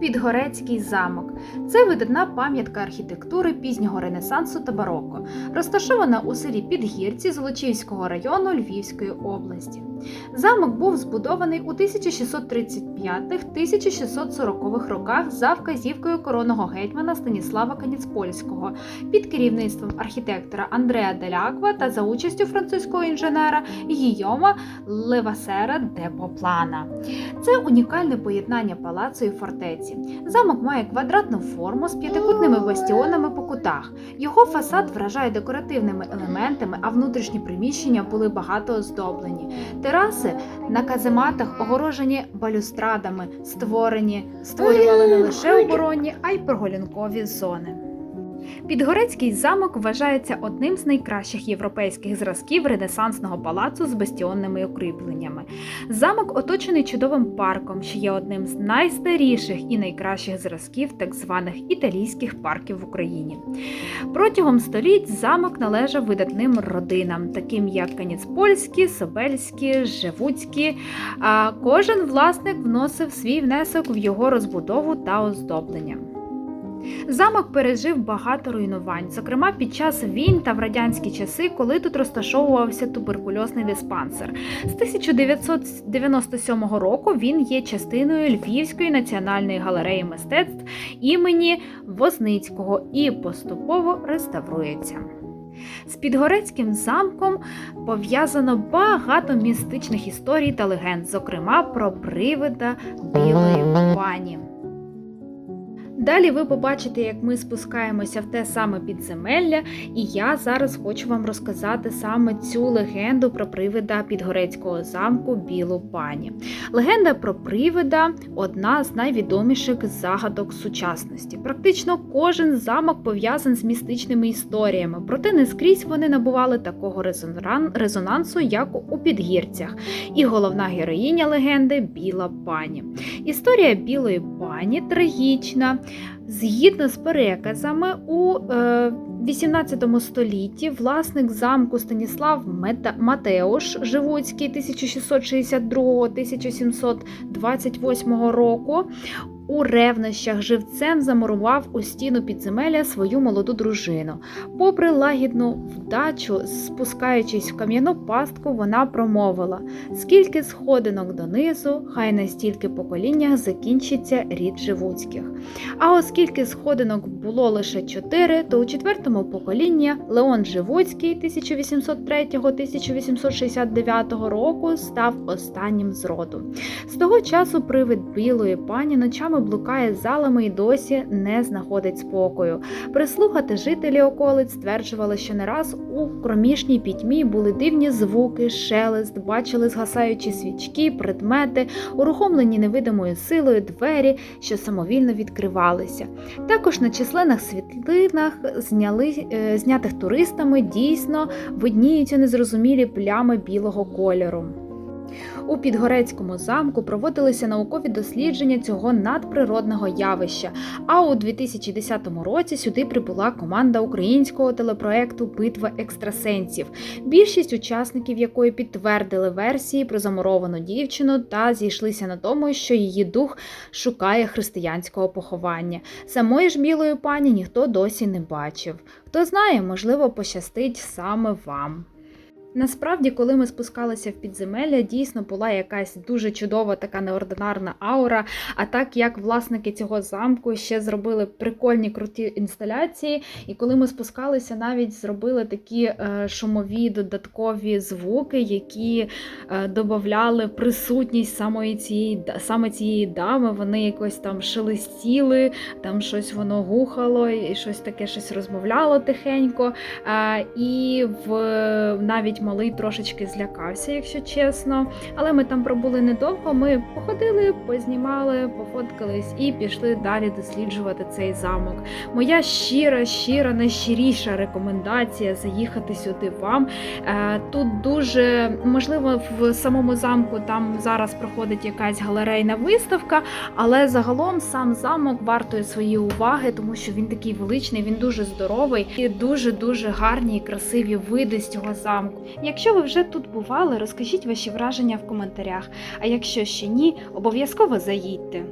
Підгорецький замок це видатна пам'ятка архітектури пізнього Ренесансу та бароко, розташована у селі Підгірці Золочівського району Львівської області. Замок був збудований у 1635-1640 роках за вказівкою коронного гетьмана Станіслава Каніцпольського під керівництвом архітектора Андреа Деляква та за участю французького інженера Гійома Левасера де Поплана. Це унікальне поєднання палацу і фортеці. Замок має квадратну форму з п'ятикутними бастіонами по кутах. Його фасад вражає декоративними елементами, а внутрішні приміщення були багато оздоблені. Тераси на казематах огорожені балюстрадами, створені, створювали не лише оборонні, а й прогулянкові зони. Підгорецький замок вважається одним з найкращих європейських зразків ренесансного палацу з бастіонними укріпленнями. Замок оточений чудовим парком, що є одним з найстаріших і найкращих зразків так званих італійських парків в Україні. Протягом століть замок належав видатним родинам, таким як Каніцпольські, Собельські, Живуцькі. Кожен власник вносив свій внесок в його розбудову та оздоблення. Замок пережив багато руйнувань, зокрема під час війн та в радянські часи, коли тут розташовувався туберкульозний диспансер. З 1997 року він є частиною Львівської національної галереї мистецтв імені Возницького і поступово реставрується. З Підгорецьким замком пов'язано багато містичних історій та легенд, зокрема про привида білої пані. Далі ви побачите, як ми спускаємося в те саме підземелля, і я зараз хочу вам розказати саме цю легенду про привида Підгорецького замку Білу пані. Легенда про привида одна з найвідоміших загадок сучасності. Практично кожен замок пов'язаний з містичними історіями, проте не скрізь вони набували такого резонансу, як у підгірцях. І головна героїня легенди Біла пані. Історія білої пані трагічна. Згідно з переказами, у е, 18 столітті власник замку Станіслав Матеуш Живуцький 1662-1728 року у ревнощах живцем замурував у стіну підземелля свою молоду дружину. Попри лагідну вдачу, спускаючись в кам'яну пастку, вона промовила: скільки сходинок донизу, хай на стільки поколіннях закінчиться рід живуцьких. А оскільки сходинок було лише чотири, то у четвертому поколінні Леон Живуцький 1803-1869 року став останнім з роду. З того часу привид білої пані ночами блукає залами і досі не знаходить спокою. Прислухати жителі околиць стверджували, що не раз у кромішній пітьмі були дивні звуки, шелест, бачили згасаючі свічки, предмети, урухомлені невидимою силою двері, що самовільно відкривалися. Також на численних світлинах, зняли, е, знятих туристами, дійсно видніються незрозумілі плями білого кольору. У Підгорецькому замку проводилися наукові дослідження цього надприродного явища. А у 2010 році сюди прибула команда українського телепроекту Битва екстрасенсів, більшість учасників якої підтвердили версії про замуровану дівчину та зійшлися на тому, що її дух шукає християнського поховання. Самої ж білої пані ніхто досі не бачив. Хто знає, можливо, пощастить саме вам. Насправді, коли ми спускалися в підземелля, дійсно була якась дуже чудова така неординарна аура. А так як власники цього замку ще зробили прикольні круті інсталяції, і коли ми спускалися, навіть зробили такі е, шумові додаткові звуки, які е, додавали присутність самої цієї саме цієї дами. Вони якось там шелестіли, там щось воно гухало, і щось таке щось розмовляло тихенько. Е, і в навіть малий трошечки злякався, якщо чесно. Але ми там пробули недовго. Ми походили, познімали, пофоткались і пішли далі досліджувати цей замок. Моя щира, щира, найщиріша рекомендація заїхати сюди вам. Е, Тут дуже можливо в самому замку там зараз проходить якась галерейна виставка, але загалом сам замок вартує своєї уваги, тому що він такий величний, він дуже здоровий і дуже дуже гарні і красиві види з цього замку. Якщо ви вже тут бували, розкажіть ваші враження в коментарях. А якщо ще ні, обов'язково заїдьте.